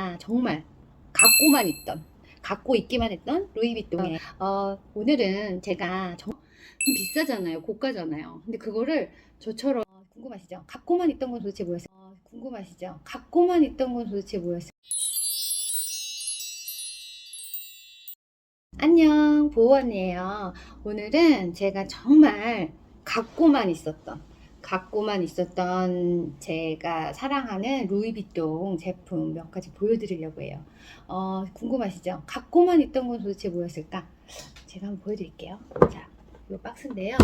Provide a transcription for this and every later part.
아, 정말 갖고만 있던 갖고 있기만 했던 루이비통에 어, 오늘은 제가 정, 좀 비싸잖아요 고가잖아요. 근데 그거를 저처럼 어, 궁금하시죠? 갖고만 있던 건 도대체 뭐였어요? 어, 궁금하시죠? 갖고만 있던 건 도대체 뭐였어요? 안녕 보원이에요. 오늘은 제가 정말 갖고만 있었던 갖고만 있었던 제가 사랑하는 루이비통 제품 몇 가지 보여드리려고 해요. 어, 궁금하시죠? 갖고만 있던 건 도대체 뭐였을까? 제가 한번 보여드릴게요. 자, 이 박스인데요.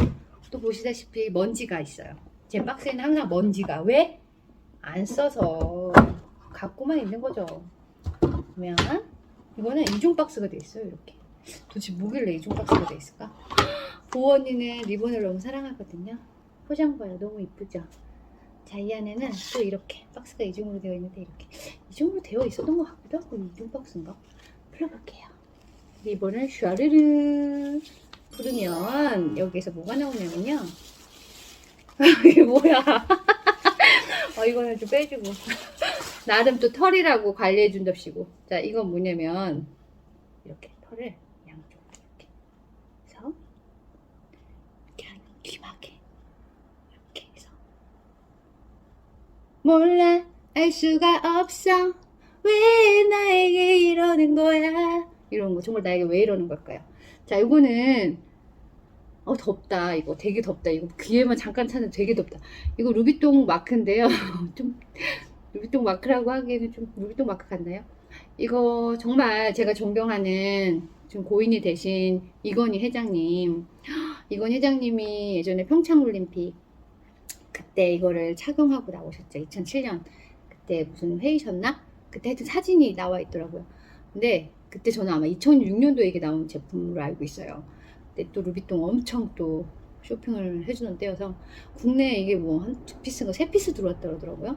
또 보시다시피 먼지가 있어요. 제 박스에는 항상 먼지가 왜? 안 써서 갖고만 있는 거죠. 그러면 이거는 이중 박스가 돼 있어요. 이렇게. 도대체 뭐길래 이중 박스가 돼 있을까? 보원이는 리본을 너무 사랑하거든요. 포장 봐요. 너무 이쁘죠? 자, 이 안에는 또 이렇게 박스가 이중으로 되어 있는데 이렇게 이중으로 되어 있었던 것 같기도 하고 이중 박스인가? 풀어볼게요. 리본을 슈아르르 부르면 여기에서 뭐가 나오냐면요. 이게 뭐야? 어, 이거는 좀 빼주고. 나름 또 털이라고 관리해준답시고. 자, 이건 뭐냐면 이렇게 털을 양쪽으로 이렇게 해서 이렇게 귀마개. 이렇게 해서 몰라 알 수가 없어. 왜 나에게 이러는 거야? 이런 거 정말 나에게 왜 이러는 걸까요? 자 이거는 어 덥다 이거. 되게 덥다 이거. 귀에만 잠깐 차는 되게 덥다. 이거 루비통 마크인데요. 좀 루비통 마크라고 하기에는 좀 루비통 마크 같나요? 이거 정말 제가 존경하는 좀 고인이 되신 이건희 회장님. 이건 회장님이 예전에 평창올림픽 그때 이거를 착용하고 나오셨죠. 2007년 그때 무슨 회의셨나? 그때 하여튼 사진이 나와 있더라고요. 근데 그때 저는 아마 2006년도에 이게 나온 제품으로 알고 있어요. 그때 또 루비통 엄청 또 쇼핑을 해주는 때여서 국내에 이게 뭐 한 두 피스인가 세 피스 들어왔다 그러더라고요.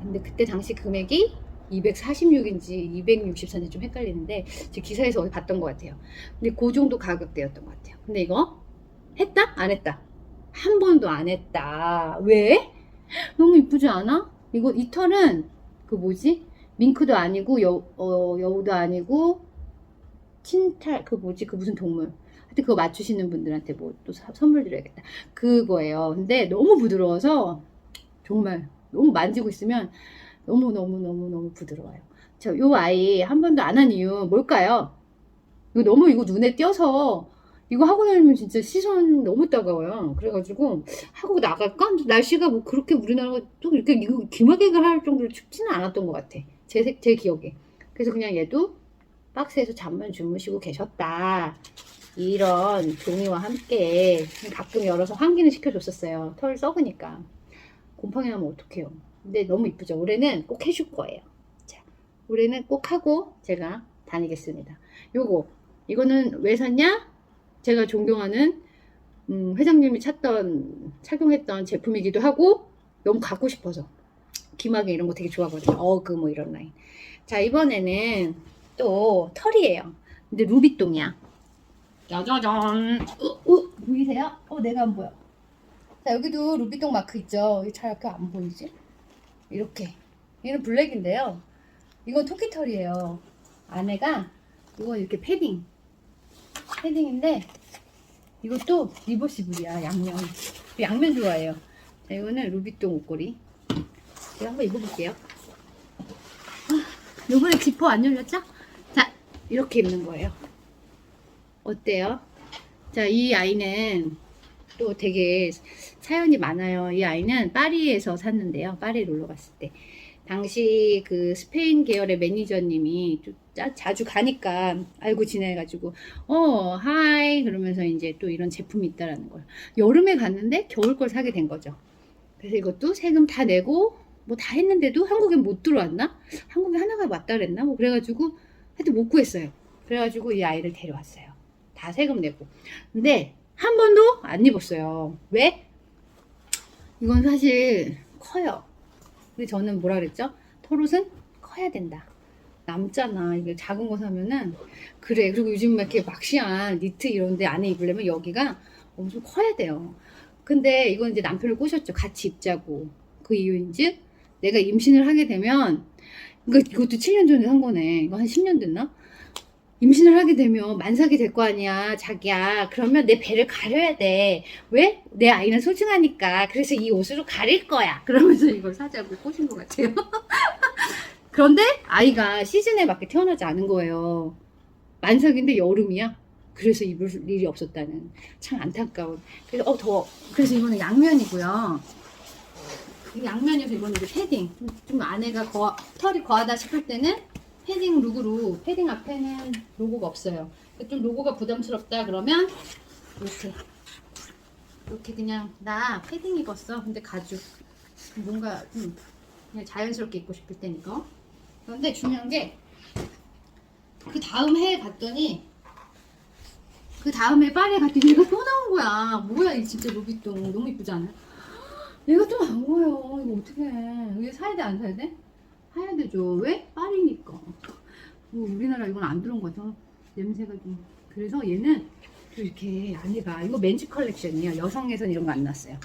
근데 그때 당시 금액이 246인지 264인지 좀 헷갈리는데 제 기사에서 어디 봤던 것 같아요. 근데 그 정도 가격대였던 것 같아요. 근데 이거 했다? 안 했다? 한 번도 안 했다. 왜? 너무 이쁘지 않아? 이거 이 털은 그 뭐지? 밍크도 아니고 여, 어, 여우도 아니고 틴탈 그 뭐지? 그 무슨 동물? 하여튼 그거 맞추시는 분들한테 뭐 또 선물 드려야겠다. 그거예요. 근데 너무 부드러워서 정말 너무 만지고 있으면 너무 너무 너무 너무 부드러워요. 저 요 아이 한 번도 안 한 이유 뭘까요? 이거 너무 이거 눈에 띄어서 이거 하고 나면 진짜 시선 너무 따가워요. 그래가지고 하고 나갈까? 날씨가 뭐 그렇게 우리나라가 또 이렇게 이거 기막개가 할 정도로 춥지는 않았던 것 같아. 제, 색- 제 기억에. 그래서 그냥 얘도 박스에서 잠만 주무시고 계셨다. 이런 종이와 함께 가끔 열어서 환기는 시켜줬었어요. 털 썩으니까. 곰팡이 나면 어떡해요. 근데 너무 이쁘죠. 올해는 꼭 해줄 거예요. 자, 올해는 꼭 하고 제가 다니겠습니다. 요거, 이거는 왜 샀냐? 제가 존경하는 음, 회장님이 찾던 착용했던 제품이기도 하고 너무 갖고 싶어서 기막이 이런 거 되게 좋아하거든요. 어그 뭐 이런 라인. 자 이번에는 또 털이에요. 근데 루비똥이야. 짜자잔. 어, 어, 보이세요? 어 내가 안 보여. 자 여기도 루비똥 마크 있죠. 잘 이렇게 안 보이지? 이렇게. 얘는 블랙인데요. 이건 토끼 털이에요. 안에가 이건 이렇게 패딩. 패딩인데 이것도 리버시블이야 양면. 양면 좋아해요. 자 이거는 루비똥 옷걸이. 제가 한번 입어볼게요. 아, 요번에 지퍼 안 열렸죠? 자 이렇게 입는 거예요. 어때요? 자이 아이는 또 되게 사연이 많아요. 이 아이는 파리에서 샀는데요. 파리 놀러 갔을 때 당시 그 스페인 계열의 매니저님이 좀 자, 자주 가니까 알고 지내가지고 어 하이 그러면서 이제 또 이런 제품이 있다라는 걸 여름에 갔는데 겨울 걸 사게 된 거죠. 그래서 이것도 세금 다 내고 뭐 다 했는데도 한국에 못 들어왔나? 한국에 하나가 왔다 그랬나? 뭐 그래가지고 하여튼 못 구했어요. 그래가지고 이 아이를 데려왔어요. 다 세금 내고. 근데 한 번도 안 입었어요. 왜? 이건 사실 커요. 근데 저는 뭐라 그랬죠? 털옷은 커야 된다. 남잖아. 이게 작은 거 사면은 그래. 그리고 요즘 막 이렇게 막시한 니트 이런데 안에 입으려면 여기가 엄청 커야 돼요. 근데 이건 이제 남편을 꼬셨죠. 같이 입자고. 그 이유인즉 내가 임신을 하게 되면 그러니까 이것도 7년 전에 산 거네. 이거 한 10년 됐나? 임신을 하게 되면 만삭이 될 거 아니야, 자기야. 그러면 내 배를 가려야 돼. 왜? 내 아이는 소중하니까. 그래서 이 옷으로 가릴 거야. 그러면서 이걸 사자고 꼬신 것 같아요. 그런데 아이가 시즌에 맞게 태어나지 않은 거예요. 만삭인데 여름이야. 그래서 입을 일이 없었다는 참 안타까운. 그래서 어 더워. 그래서 이거는 양면이고요. 이 양면이어서 이거는 패딩. 좀, 좀 안에가 거, 털이 거하다 싶을 때는 패딩 룩으로 패딩 앞에는 로고가 없어요. 좀 로고가 부담스럽다 그러면 이렇게 이렇게 그냥 나 패딩 입었어. 근데 가죽 뭔가 좀 그냥 자연스럽게 입고 싶을 때니까. 그런데 중요한 게 그 다음 해에 갔더니 그 다음에 파리에 갔더니 얘가 또 나온 거야. 뭐야 이 진짜 루비통 너무 이쁘지 않아? 얘가 또 나온 거예요. 이거 어떡해. 이게 사야 돼 안 사야 돼? 사야 되죠. 왜? 파리니까. 뭐 우리나라 이건 안 들어온 거 같아. 냄새가 좀. 그래서 얘는 또 이렇게 안에가 이거 맨즈 컬렉션이에요. 여성에선 이런 거 안 났어요.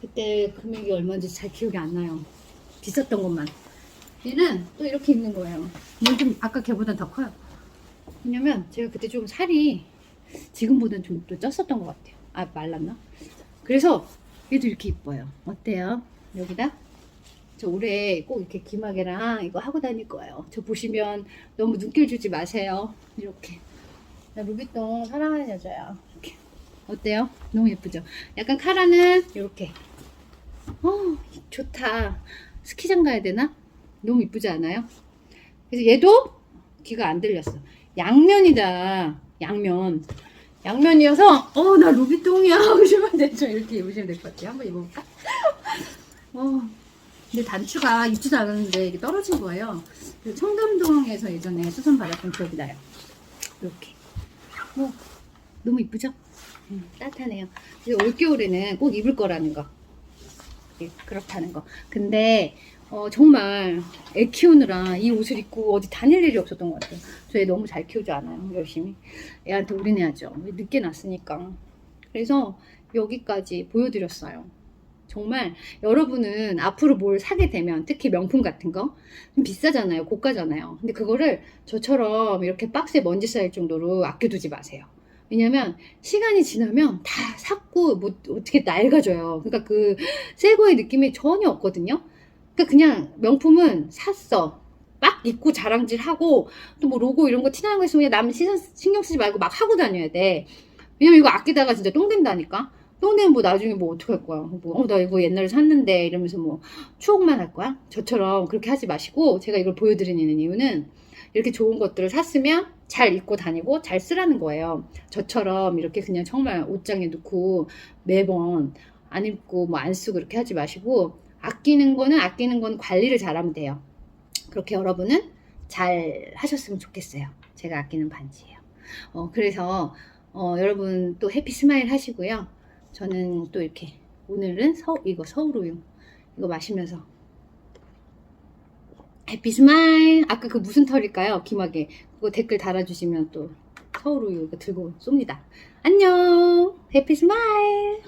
그때 금액이 얼마인지 잘 기억이 안 나요. 비쌌던 것만. 얘는 또 이렇게 입는 거예요. 이건 좀 아까 걔보단 더 커요. 왜냐면 제가 그때 좀 살이 지금보다는 좀또 쪘었던 것 같아요. 아 말랐나? 그래서 얘도 이렇게 이뻐요. 어때요? 여기다 저 올해 꼭 이렇게 기마개랑 이거 하고 다닐 거예요. 저 보시면 너무 눈길 주지 마세요. 이렇게 나 루비통 사랑하는 여자야. 이렇게 어때요? 너무 예쁘죠? 약간 카라는 이렇게 어 좋다. 스키장 가야 되나? 너무 이쁘지 않아요? 그래서 얘도 귀가 안 들렸어. 양면이다. 양면. 양면이어서 어 나 루비통이야 하시면 되죠. 이렇게 입으시면 될 것 같아요. 한번 입어볼까? 어 근데 단추가 입지도 않았는데 이게 떨어진 거예요. 그 청담동에서 예전에 수선 받았던 기억이 나요. 이렇게. 뭐 너무 이쁘죠? 음, 따뜻하네요. 그래서 올겨울에는 꼭 입을 거라는 거. 예, 그렇다는 거. 근데 어, 정말 애 키우느라 이 옷을 입고 어디 다닐 일이 없었던 것 같아요. 저애 너무 잘 키우지 않아요. 열심히. 애한테 올인해야죠. 늦게 낳았으니까. 그래서 여기까지 보여드렸어요. 정말 여러분은 앞으로 뭘 사게 되면 특히 명품 같은 거 좀 비싸잖아요. 고가잖아요. 근데 그거를 저처럼 이렇게 박스에 먼지 쌓일 정도로 아껴두지 마세요. 왜냐면 시간이 지나면 다 샀고 뭐 어떻게 낡아져요. 그러니까 그 새 거의 느낌이 전혀 없거든요. 그러니까 그냥 명품은 샀어. 막 입고 자랑질하고 또 뭐 로고 이런 거 티나는 거 있으면 남 시선 신경 쓰지 말고 막 하고 다녀야 돼. 왜냐면 이거 아끼다가 진짜 똥 된다니까. 똥 되면 뭐 나중에 뭐 어떡할 거야. 뭐, 어, 나 이거 옛날에 샀는데 이러면서 뭐 추억만 할 거야? 저처럼 그렇게 하지 마시고 제가 이걸 보여드리는 이유는 이렇게 좋은 것들을 샀으면 잘 입고 다니고 잘 쓰라는 거예요. 저처럼 이렇게 그냥 정말 옷장에 넣고 매번 안 입고 뭐 안 쓰고 이렇게 하지 마시고 아끼는 거는 아끼는 건 관리를 잘하면 돼요. 그렇게 여러분은 잘 하셨으면 좋겠어요. 제가 아끼는 반지예요. 어, 그래서 어, 여러분 또 해피 스마일 하시고요. 저는 또 이렇게 오늘은 서, 이거 서울 우유 이거 마시면서 해피 스마일 아까 그 무슨 털일까요? 기막에 그거 댓글 달아주시면 또 서울 우유 이거 들고 쏩니다. 안녕 해피 스마일